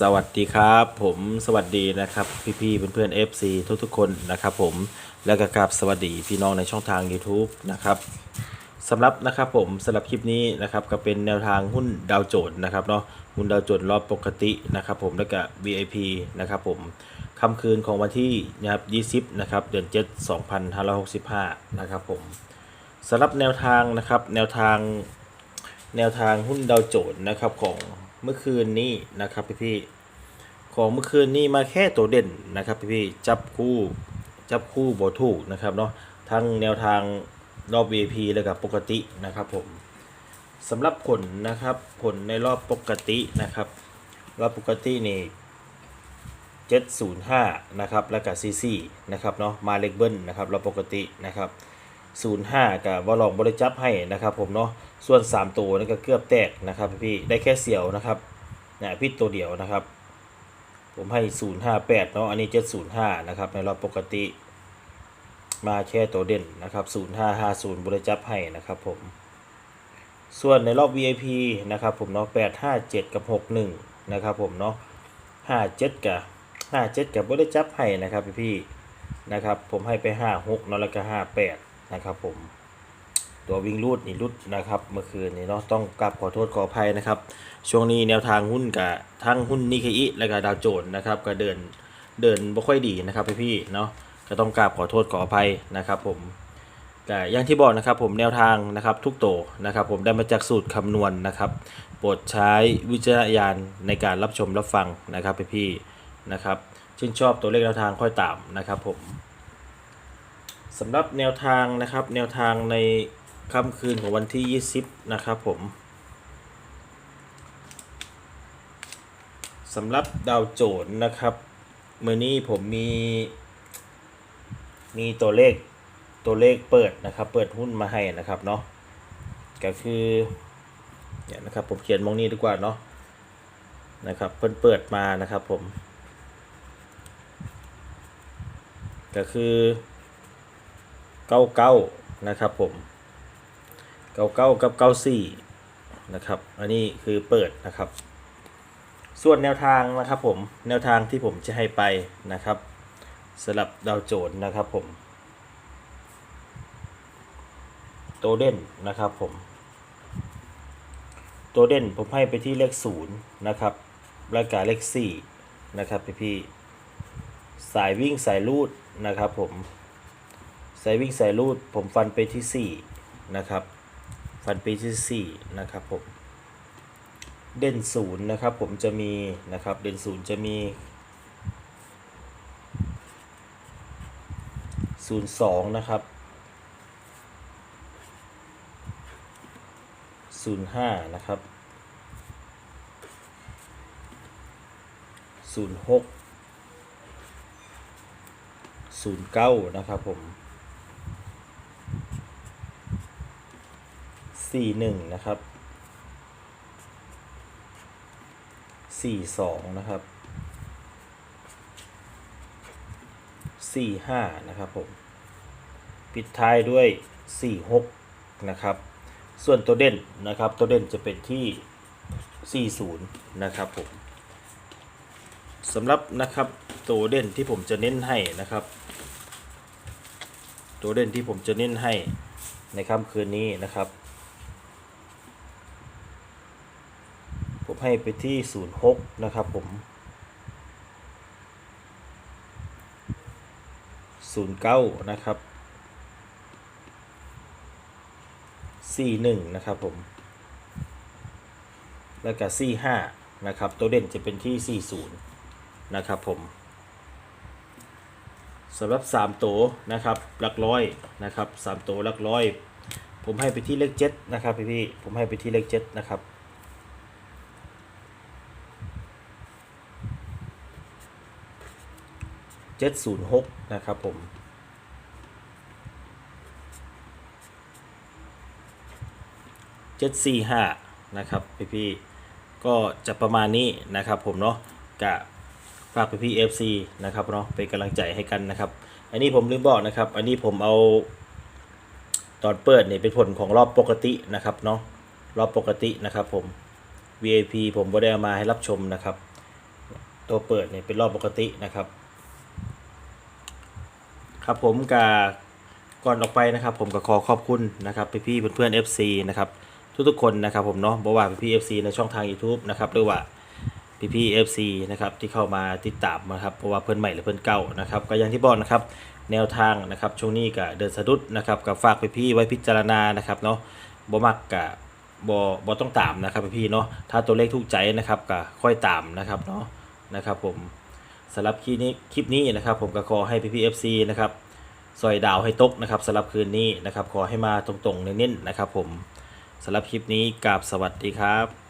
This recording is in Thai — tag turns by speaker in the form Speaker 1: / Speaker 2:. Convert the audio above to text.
Speaker 1: สวัสดีครับ ผมสวัสดีนะครับพี่ๆเพื่อนๆ FC ทุกๆคนนะครับผมแล้วก็กราบสวัสดีพี่น้องในช่องทาง YouTube นะครับสำหรับนะครับผมสำหรับคลิปนี้นะครับก็เป็นแนวทางหุ้นดาวโจนส์นะครับเนาะหุ้นดาวโจนส์รอบปกตินะครับผมแล้วก็ VIP นะครับผมค่ำคืนของวันที่นะครับ20นะครับเดือน 7 2565นะครับผมสำหรับแนวทางนะครับแนวทางแนวทางหุ้นดาวโจนส์นะครับของ เมื่อคืนนี้นะครับพี่พี่ๆของเมื่อคืนนี้มาแค่ตัวเด่นนะครับพี่พี่ๆจับคู่จับคู่บถูกนะครับเนาะทั้งแนวทางรอบ VIP แล้วก็ปกตินะครับผมสำหรับผลนะครับผลในรอบปกตินะครับรอบปกตินี่705นะครับแล้วก็ซีซีนะครับเนาะมาเล็กเบิ้ลนะครับรอบปกตินะครับ 05กับวอลลองบริจับให้นะครับผมเนาะส่วน 3 ตัวนี่ก็เกือบแตกนะครับพี่ได้แค่เสียวนะครับนี่ยพิษตัวเดียวนะครับ ผมให้ 058เนาะอันนี้ 705นะครับในรอบปกติ มาแค่ตัวเด่นนะครับ0550บริจับให้นะครับผมส่วนในรอบ VIP นะครับผมเนาะ857 กับ 61นะครับผมเนาะ57 กับ 57 กับบริจับให้นะครับพี่นะครับผมให้ไป 56เนาะแล้วก็58 นะครับผมตัววิ่งรูดนี่รุดนะครับเมื่อคืนนี้เนาะต้องกราบขอโทษขออภัยนะครับ ช่วงนี้แนวทางหุ้นกับทั้งหุ้นนิเคอิและก็ดาวโจนส์นะครับก็เดินเดินบ่ค่อยดีนะครับพี่ๆเนาะก็ต้องกราบขอโทษขออภัยนะครับผมก็อย่างที่บอกนะครับผมแนวทางนะครับทุกโตนะครับ ผมได้มาจากสูตรคำนวณนะครับโปรดใช้วิจารณญาณในการรับชมรับฟังนะครับพี่ๆนะครับชื่นชอบตัวเลขแนวทางค่อยตามนะครับผม สำหรับแนวทางนะครับ แนวทางในค่ำคืนของวันที่ 20 นะครับผมสำหรับดาวโจนส์นะครับเมื่อนี้ผมมี มีตัวเลขตัวเลขเปิดนะครับ เปิดหุ้นมาให้นะครับเนาะก็คือเนี่ยนะครับผมเขียนมองนี้ดีกว่าเนาะนะครับเพิ่นเปิดมานะครับผม ก็คือ เก้าเก้านะครับผมเก้าเก้ากับเก้าสี่นะครับ อันนี้คือเปิดนะครับ ส่วนแนวทางนะครับผม แนวทางที่ผมจะให้ไปนะครับสลับดาวโจนส์นะครับผม โตวเด่นนะครับผมตัวเด่นผมให้ไปที่เลขศูนย์นะครับแล้วก็เลขสี่นะครับพี่พี่สายวิ่งสายลูดนะครับผม สายวิ่งสายรูดผมฟันไปที่ 4 นะครับ ฟันไปที่ 4 นะครับผม เด่นศูนย์นะครับผมจะมีนะครับ เด่นศูนย์จะมีศูนย์สองนะครับศูนย์ห้านะครับศูนย์หกศูนย์เก้านะครับผม สี่หนึ่งนะครับสี่สองนะครับสี่ห้านะครับผม ปิดท้ายด้วยสี่หกนะครับ ส่วนตัวเด่นนะครับ ตัวเด่นจะเป็นที่สี่ศูนย์นะครับผมสำหรับนะครับตัวเด่นที่ผมจะเน้นให้นะครับ ตัวเด่นที่ผมจะเน้นให้ในค่ำคืนนี้นะครับ ผมให้ไปที่ 06 นะครับผม 09 นะครับ 41 นะครับผม แล้วก็45 นะครับ ตัวเด่นจะเป็นที่ 40 นะครับผมสำหรับ 3 ตัวนะครับหลักร้อยนะครับ 3 ตัวหลักร้อย ผมให้ไปที่เลขเจ็ดนะครับพี่พี่ๆผมให้ไปที่เลขเจ็ดนะครับ เจ็ดศูนย์หกนะครับผมเจ็ดสี่ห้านะครับพี่พี่ก็จะประมาณนี้นะครับผมเนาะกะฝากพี่พี่เอฟซีนะครับเนาะเป็นกำลังใจให้กันนะครับ อันนี้ผมลืมบอกนะครับ อันนี้ผมเอาตอนเปิดเนี่ยเป็นผลของรอบปกตินะครับเนาะรอบปกตินะครับผม VIP ผมบ่ได้มาให้รับชมนะครับ ตัวเปิดเนี่ยเป็นรอบปกตินะครับ ครับผมกาก่อนออกไปนะครับ ผมก็ขอขอบคุณนะครับพี่ๆเพื่อนๆ FC นะครับทุกๆคนนะครับผมเนาะบ่ว่าพี่ๆ FC ในช่องทาง YouTube นะครับหรือว่าพี่ๆ FC นะครับที่เข้ามาติดตามนะครับเพราะว่าเพื่อนใหม่หรือเพื่อนเก่านะครับก็อย่างที่บอกนะครับแนวทางนะครับช่วงนี้ก็เดินสะดุดนะครับกับฝากพี่ๆไว้พิจารณานะครับเนาะบ่มักกะบ่บ่ต้องตามนะครับพี่ๆเนาะถ้าตัวเลขถูกใจนะครับก็ค่อยตามนะครับเนาะนะครับผม สำหรับคลิปนี้คลิปนี้นะครับ ผมก็ขอให้พี่ๆ FC นะครับซอยดาวให้ตกนะครับสำหรับคืนนี้นะครับ ขอให้มาตรงๆเน้นๆนะครับ ผมสำหรับคลิปนี้กราบสวัสดีครับ